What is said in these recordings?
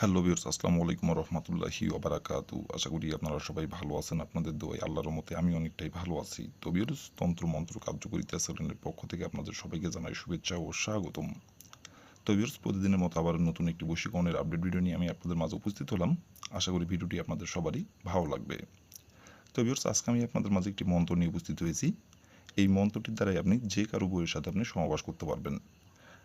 Hello বিয়ার্স আসসালামু আলাইকুম রহমতুল্লাহি ওবারাকাতু আশা করি আপনারা সবাই ভালো আছেন, আপনাদের দোয়াই আল্লাহর মতে আমি অনেকটাই ভালো আছি। তো বিয়ার্স তন্ত্র মন্ত্র কার্যকরিতা সেলুনের পক্ষ থেকে আপনাদের সবাইকে জানাই শুভেচ্ছা ও স্বাগতম। তো বিয়ার্স প্রতিদিনের মতো আবার নতুন একটি বৈশিকরণের আপডেট ভিডিও নিয়ে আমি আপনাদের মাঝে উপস্থিত হলাম। আশা করি ভিডিওটি আপনাদের সবারই ভালো লাগবে। তো বিয়ার্স আজকে আমি আপনাদের মাঝে একটি মন্ত্র নিয়ে উপস্থিত হয়েছি। এই মন্ত্রটির দ্বারাই আপনি যে কারও বইয়ের সাথে আপনি সমাবাস করতে পারবেন।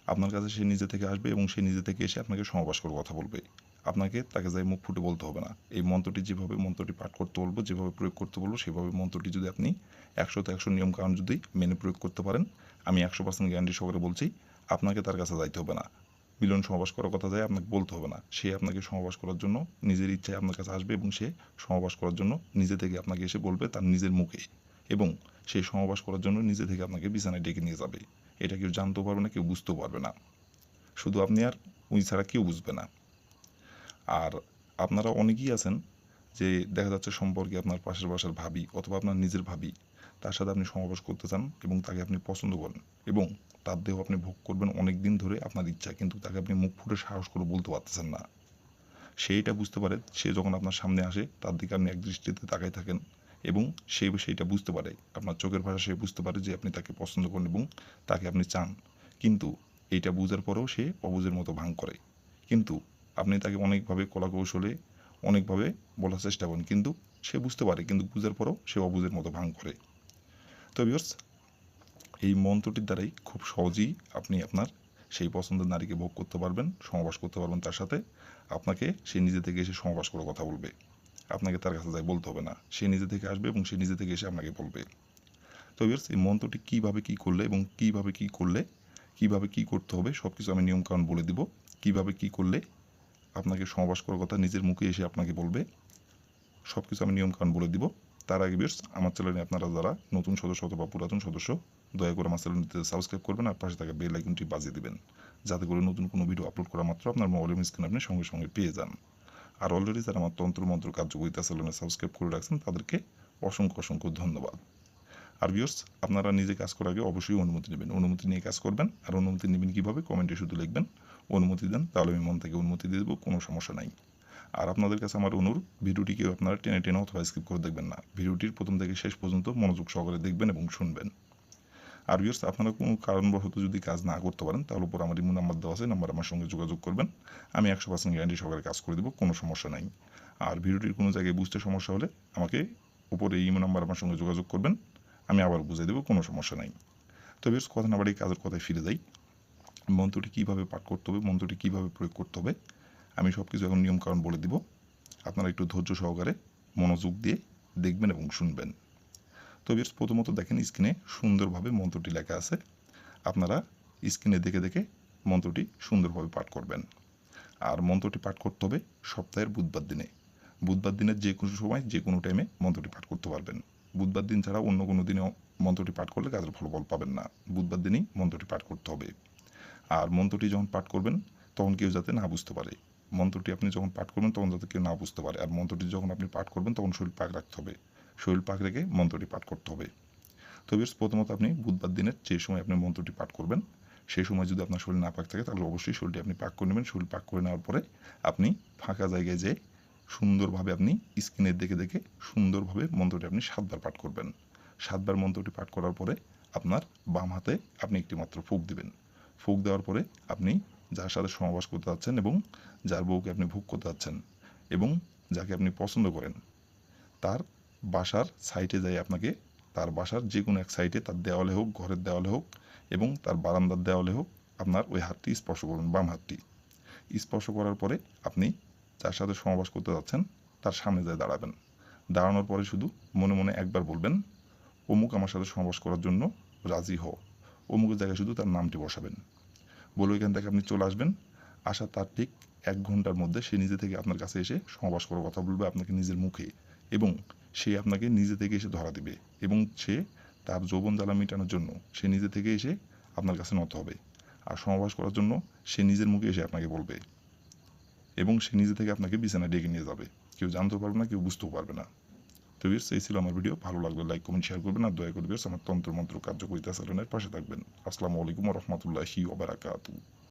আপনার কাছে সে নিজে থেকে আসবে এবং সে নিজে থেকে এসে আপনাকে সমাবাস করে কথা বলবে। আপনাকে তাকে যাই মুখ ফুটে বলতে হবে না। এই মন্ত্রটি যেভাবে মন্ত্রটি পাঠ করতে বলব, যেভাবে প্রয়োগ করতে বলব, সেভাবে মন্ত্রটি যদি আপনি একশোতে একশো নিয়ম কারণ যদি মেনে প্রয়োগ করতে পারেন, আমি একশো পার্সেন্ট গ্যারান্টি সহকারে বলছি, আপনাকে তার কাছে যাইতে হবে না। মিলন সমাবাস করার কথা যায় আপনাকে বলতে হবে না। সে আপনাকে সমাবাস করার জন্য নিজের ইচ্ছায় আপনার কাছে আসবে এবং সে সমাবাস করার জন্য নিজে থেকে আপনাকে এসে বলবে তার নিজের মুখে এবং সেই সমাবাস করার জন্য নিজে থেকে আপনাকে বিছানায় ডেকে নিয়ে যাবে। এটা কেউ জানতেও পারবে না, কেউ বুঝতেও পারবে না। শুধু আপনি আর উনি ছাড়া কেউ বুঝবে না। আর আপনারা অনেকেই আছেন যে দেখা যাচ্ছে সম্পর্কে আপনার পাশের বাসার ভাবি অথবা আপনার নিজের ভাবি, তার সাথে আপনি সমাবেশ করতে চান এবং তাকে আপনি পছন্দ করেন এবং তার দেহ আপনি ভোগ করবেন অনেক দিন ধরে আপনার ইচ্ছা, কিন্তু তাকে আপনি মুখ ফুটে সাহস করে বলতে পারতেছেন না। সে এটা বুঝতে পারে, সে যখন আপনার সামনে আসে, তার দিকে আপনি এক দৃষ্টিতে তাকাই থাকেন এবং সে সেইটা বুঝতে পারে, আপনার চোখের ভাষা সে বুঝতে পারে যে আপনি তাকে পছন্দ করেন এবং তাকে আপনি চান। কিন্তু এইটা বুঝার পরেও সে অবুঝের মতো ভাঙ করে। কিন্তু আপনি তাকে অনেকভাবে কলা কৌশলে অনেকভাবে বলার চেষ্টা করেন, কিন্তু সে বুঝতে পারে, কিন্তু বুঝার পরেও সে অবুঝের মতো ভাঙ করে। তো বিয়ার্স এই মন্ত্রটির দ্বারাই খুব সহজেই আপনি আপনার সেই পছন্দের নারীকে ভোগ করতে পারবেন সমাবাস করতে পারবেন, তার সাথে আপনাকে সে নিজে থেকে এসে সমাবাস করে কথা বলবে। আপনাকে তার কাছে যাই বলতে হবে না। সে নিজে থেকে আসবে এবং সে নিজে থেকে এসে আপনাকে বলবে। তো বিয়ার্স এই মন্ত্রটি কীভাবে কী করলে এবং কীভাবে কী করলে, কীভাবে কী করতে হবে সব কিছু আমি নিয়মকানুন বলে দিব। কীভাবে কী করলে আপনাকে সমাবাস করার কথা নিজের মুখে এসে আপনাকে বলবে সব কিছু আমি নিয়মকানুন বলে দিব। তার আগে বেশ আমার চ্যানেলে আপনারা যারা নতুন সদস্য অথবা পুরাতন সদস্য, দয়া করে আমার চ্যানেলটিতে সাবস্ক্রাইব করবেন আর পাশে থাকা বেল আইকনটি বাজিয়ে দিবেন, যাতে করে নতুন কোনো ভিডিও আপলোড করা মাত্র আপনার মোবাইলের স্ক্রিন আপনি সঙ্গে সঙ্গে পেয়ে যান। আর অলরেডি যারা আমার তন্ত্র মন্ত্র কার্যকরিতা চ্যানেলে সাবস্ক্রাইব করে রাখছেন, তাদেরকে অসংখ্য অসংখ্য ধন্যবাদ। আর ভিউর্স আপনারা নিজে কাজ করার আগে অবশ্যই অনুমতি নেবেন। অনুমতি নিয়ে কাজ করবেন। আর অনুমতি নেবেন কীভাবে? কমেন্টে শুধু লিখবেন। অনুমতি দেন, তাহলে আমি মন থেকে অনুমতি দিয়ে দেবো, কোনো সমস্যা নাই। আর আপনাদের কাছে আমার অনুরোধ ভিডিওটিকে আপনারা টেনে টেনে অথবা স্কিপ করে দেখবেন না। ভিডিওটির প্রথম থেকে শেষ পর্যন্ত মনোযোগ সহকারে দেখবেন এবং শুনবেন। আর ভিউর্স আপনারা কোনো কারণবশত যদি কাজ না করতে পারেন, তাহলে উপর আমার ইমো নাম্বার দেওয়া আছে নাম্বার আমার সঙ্গে যোগাযোগ করবেন। আমি একশো পার্সেন্ট গ্যারান্টি সহকারে কাজ করে দেবো, কোনো সমস্যা নাই। আর ভিডিওটির কোনো জায়গায় বুঝতে সমস্যা হলে আমাকে উপরে ইমো নাম্বার আমার সঙ্গে যোগাযোগ করবেন, আমি আবার বুঝিয়ে দেবো, কোনো সমস্যা নাই। তো বেশ কথা না বাড়ি কাজের কথায় ফিরে যাই। মন্ত্রটি কীভাবে পাঠ করতে হবে, মন্ত্রটি কীভাবে প্রয়োগ করতে হবে, আমি সব কিছু এখন নিয়মকানুন বলে দিব। আপনারা একটু ধৈর্য সহকারে মনোযোগ দিয়ে দেখবেন এবং শুনবেন। তো বেশ প্রথমত দেখেন স্ক্রিনে সুন্দরভাবে মন্ত্রটি লেখা আছে। আপনারা স্ক্রিনে দেখে দেখে মন্ত্রটি সুন্দরভাবে পাঠ করবেন। আর মন্ত্রটি পাঠ করতে হবে সপ্তাহের বুধবার দিনে। বুধবার দিনের যে কোনো সময়, যে কোনো টাইমে মন্ত্রটি পাঠ করতে পারবেন। বুধবার দিন ছাড়া অন্য কোনো দিনে মন্ত্রটি পাঠ করলে কাজের ফলাফল পাবেন না। বুধবার দিনই মন্ত্রটি পাঠ করতে হবে। আর মন্ত্রটি যখন পাঠ করবেন, তখন কেউ যাতে না বুঝতে পারে। মন্ত্রটি আপনি যখন পাঠ করবেন, তখন যাতে কেউ না বুঝতে পারে। আর মন্ত্রটি যখন আপনি পাঠ করবেন, তখন শরীর পাক রাখতে হবে। শরীর পাক রেখে মন্ত্রটি পাঠ করতে হবে। তো বেশ প্রথমত আপনি বুধবার দিনের যে সময় আপনি মন্ত্রটি পাঠ করবেন, সেই সময় যদি আপনার শরীর না পাক থাকে, তাহলে অবশ্যই শরীরটি আপনি পাক করে নেবেন। শরীর পাক করে নেওয়ার পরে আপনি ফাঁকা জায়গায় যেয়ে সুন্দরভাবে আপনি স্ক্রিনের দেখে দেখে সুন্দরভাবে মন্ত্রটি আপনি সাতবার পাঠ করবেন। সাতবার মন্ত্রটি পাঠ করার পরে আপনার বাম হাতে আপনি একটি মাত্র ফুক দিবেন। ফুক দেওয়ার পরে আপনি যার সাথে সমাবাস করতে যাচ্ছেন এবং যার বউকে আপনি ভোগ করতে যাচ্ছেন এবং যাকে আপনি পছন্দ করেন, তার বাসার সাইটে যাই আপনাকে, তার বাসার যে কোনো এক সাইটে, তার দেওয়ালে হোক, ঘরের দেওয়ালে হোক এবং তার বারান্দার দেওয়ালে হোক আপনার ওই হাতটি স্পর্শ করুন, বাম হাতটি। স্পর্শ করার পরে আপনি যার সাথে সমাবাস করতে যাচ্ছেন, তার সামনে যায় দাঁড়াবেন। দাঁড়ানোর পরে শুধু মনে মনে একবার বলবেন, অমুক আমার সাথে সমাবাস করার জন্য রাজি হও। অমুকের জায়গায় শুধু তার নামটি বসাবেন। বলে ওইখান থেকে আপনি চলে আসবেন। আসা তার ঠিক এক ঘণ্টার মধ্যে সে নিজে থেকে আপনার কাছে এসে সমাবাস করার কথা বলবে আপনাকে নিজের মুখে এবং সে আপনাকে নিজে থেকে এসে ধরা দিবে এবং সে তার যৌবন জ্বালা মেটানোর জন্য সে নিজে থেকে এসে আপনার কাছে নত হবে। আর সমাবাস করার জন্য সে নিজের মুখে এসে আপনাকে বলবে এবং সে নিজে থেকে আপনাকে বিছানায় ডেকে নিয়ে যাবে। কেউ জানতেও পারবে না, কেউ বুঝতেও পারবে না। তো বিয়ার্স এই ছিল আমার ভিডিও। ভালো লাগলে লাইক, কমেন্ট, শেয়ার করবেন আর দয়া করে আমার তন্ত্র মন্ত্র কার্যকরিতা চ্যানেলের পাশে থাকবেন। আসসালামু আলাইকুম রহমতুল্লাহি ওবারাকাতু